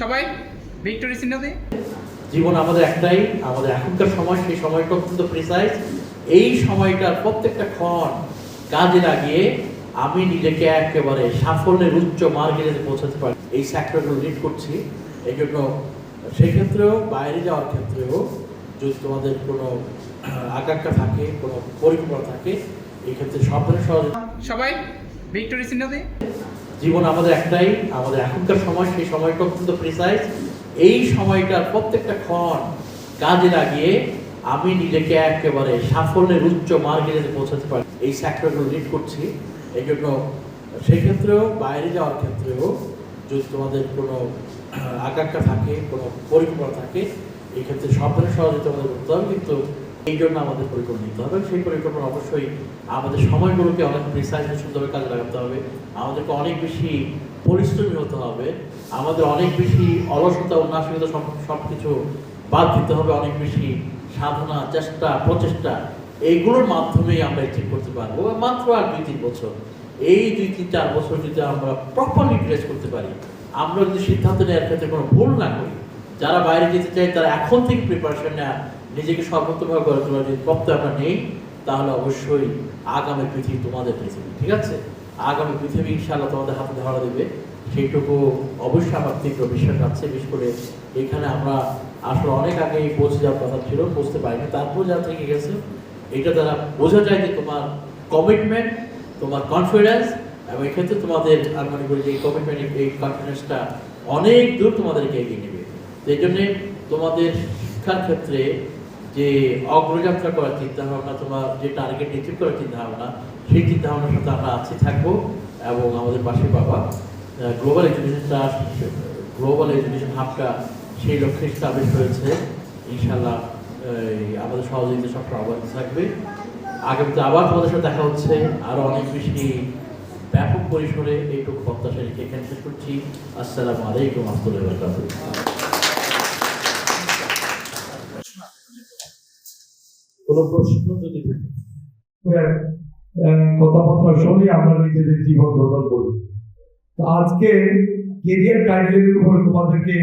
সবাই ভিক্টোরি চিহ্নতে জীবন আমাদের একটাই আমাদের এখনকার সময় সেই সময়টা অত্যন্ত প্রিসাইজ এই সময়টার প্রত্যেকটা ক্ষণ কাজে লাগিয়ে আমি নিজেকে একেবারে সাফল্যের উচ্চ মার্গে যাতে পৌঁছাতে পারি। এই সেক্টরগুলো লিড করছি। এই জন্য সেক্ষেত্রেও বাইরে যাওয়ার ক্ষেত্রেও যদি তোমাদের কোনো আকাঙ্ক্ষা থাকে কোনো পরিকল্পনা থাকে এই ক্ষেত্রে সব ধরনের সহযোগিতা সবাই ভিক্টোরি চিহ্নতে জীবন আমাদের একটাই, আমাদের এখনকার সময়, সেই সময়টা অত্যন্ত প্রিসাইজ এই সময়টার প্রত্যেকটা ক্ষণ কাজে লাগিয়ে আমি নিজেকে একেবারে সাফল্যের উচ্চ মার্গে যাতে পৌঁছাতে পারি। এই সেক্টরগুলো লিড করছি। এই জন্য সেক্ষেত্রেও বাইরে যাওয়ার ক্ষেত্রেও যদি তোমাদের কোনো আকাঙ্ক্ষা থাকে, কোনো পরিকল্পনা থাকে, এই ক্ষেত্রে সব ধরনের সহযোগিতা আমাদের করতে হবে কিন্তু এই জন্য আমাদের পরিকল্পনা নিতে হবে। সেই পরিকল্পনা অবশ্যই আমাদের সময়গুলোকে অনেক প্রিসাইজ সুন্দরভাবে কাজে লাগাতে হবে। আমাদেরকে অনেক বেশি পরিশ্রমী হতে হবে। আমাদের অনেক বেশি অলসতা উন্নাসিকতা সব সব কিছু বাদ দিতে হবে। অনেক বেশি সাধনা, চেষ্টা, প্রচেষ্টা, এইগুলোর মাধ্যমেই আমরা অ্যাচিভ করতে পারব। মাত্র আর দুই তিন বছর। এই দুই তিন চার বছর যদি আমরা প্রপারলি ইউটিলাইজ করতে পারি, আমরা যদি সিদ্ধান্ত নেওয়ার ক্ষেত্রে কোনো ভুল না করি, যারা বাইরে যেতে চায় তারা এখন থেকে প্রিপারেশন নেওয়া নিজেকে সর্বোত্তমভাবে গড়ে তোলার যদি আমরা নেই, তাহলে অবশ্যই আগামী পৃথিবী তোমাদের পৃথিবী ঠিক আছে? আগামী পৃথিবী ইনশাআল্লাহ তোমাদের হাতে ধরা দেবে। সেইটুকু অবশ্যই আমার তীব্র বিশ্বাস আছে, বিশেষ করে এখানে আমরা আসলে অনেক আগে পৌঁছে যাওয়ার কথা ছিল, পৌঁছতে পারিনি, তারপর যারা থেকে গেছে, এটা দ্বারা বোঝা যায় যে তোমার কমিটমেন্ট তোমার কনফিডেন্স এবং এক্ষেত্রে তোমাদের আমি মনে করি যে এই কমিটমেন্ট এই কনফিডেন্সটা অনেক দূর তোমাদেরকে এগিয়ে নেবে। এই জন্যে তোমাদের শিক্ষার ক্ষেত্রে যে অগ্রযাত্রা করার চিন্তা ভাবনা তোমার, যে টার্গেট অ্যাচিভ করার চিন্তা ভাবনা সেই চিন্তা ভাবনার সাথে আমরা আছি, থাকব এবং আমাদের পাশে বাবা গ্লোবাল এডুকেশনটা গ্লোবাল এডুকেশন হাবটা সেই লক্ষ্যে স্টাবলিশ হয়েছে। ইনশাল্লাহ আমাদের সহযোগিতা সবসময় অব্যাহত থাকবে। আগামীতে আবার তোমাদের সাথে দেখা হচ্ছে। আরও অনেক বেশি ব্যাপক পরিসরে এইটুকু প্রত্যাশা রেখে শেষ করছি। আসসালামু আলাইকুম আহমতুল্লাহ কোনো প্রশ্ন যদি থাকে। কথাবার্তা শুনে আমরা নিজেদের জীবন গঠন করি। আজকে কেরিয়ার গাইডলাইনের উপরে তোমাদেরকে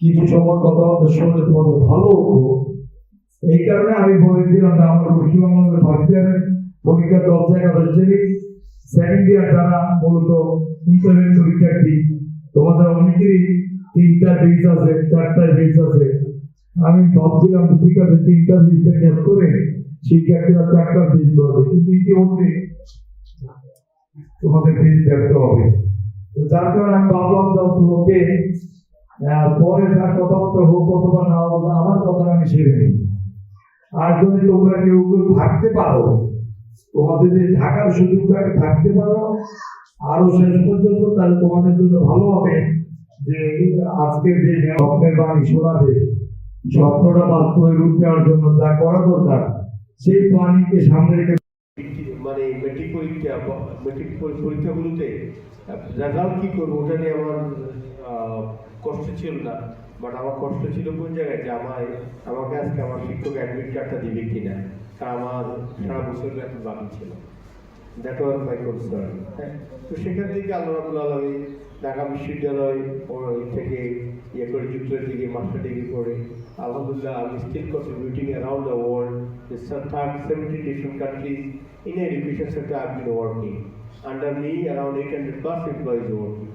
কিছু সময় কথাবার্তা শুনলে তোমাদের ভালো এই কারণে আমি বলেছিলাম যে আমার পশ্চিমবঙ্গের ফার্স্ট ইয়ারের পরীক্ষা দশ একাদশ শ্রেণি সেকেন্ড ইয়ার যারা মূলত ইন্টারভিউ পরীক্ষার্থী তোমাদের অনেকেরই তিনটা বেস আছে, চারটা বেস আছে। আমি ভাবছিলাম যে ঠিক আছে তিনটা বেসটা গ্যাপ করে সেই শিক্ষার্থীরা চারটা বেস করবে কিন্তু ইতিমধ্যে তোমাদের বেস দেখতে হবে। যার কারণে আমি ভাবলাম যে তোমাকে পরে যার কথাবার্তা হোক অথবা না হোক, আমার কথা আমি সেরে নিই। আর যদি তোমরা কেউ কেউ থাকতে পারো, তোমাদের যদি থাকার সুযোগ থাকে, থাকতে পারো। আরও শেষ পর্যন্ত তাহলে তোমাদের জন্য ভালো হবে যে আজকে যে স্বপ্নের বাণী শোনাবে স্বপ্নটা বাস্তবে রূপ দেওয়ার জন্য যা করা দরকার, সেই বাণীকে সামনে রেখে মানে মেট্রিক পরীক্ষা মেট্রিক পরীক্ষাগুলোতে রেজাল্ট করব ওটা নিয়ে আমার কষ্ট ছিল না। বাট আমার কষ্ট ছিল কোন জায়গায়? যে আমায়, আমাকে আজকে আমার শিক্ষক অ্যাডমিট কার্ডটা দিবে কিনা। তা আমার সারা বছর একটা বাকি ছিল। দ্যাট ওয়াজ মাই কনসার্ন হ্যাঁ তো সেখান থেকে আল্লাহ রাবুল আলমী ঢাকা বিশ্ববিদ্যালয় ওই থেকে ইয়ে করে যুক্তরাজ্য থেকে মাস্টার ডিগ্রি করে আলহামদুলিল্লাহ আমি still contributing around the world third seventy different countries in education sector I've been working. Under me, around 800 plus employees working.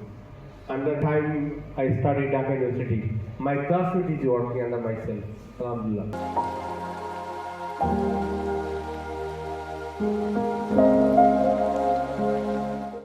Under time I started Dhaka University, my classmate is working under myself. Alhamdulillah.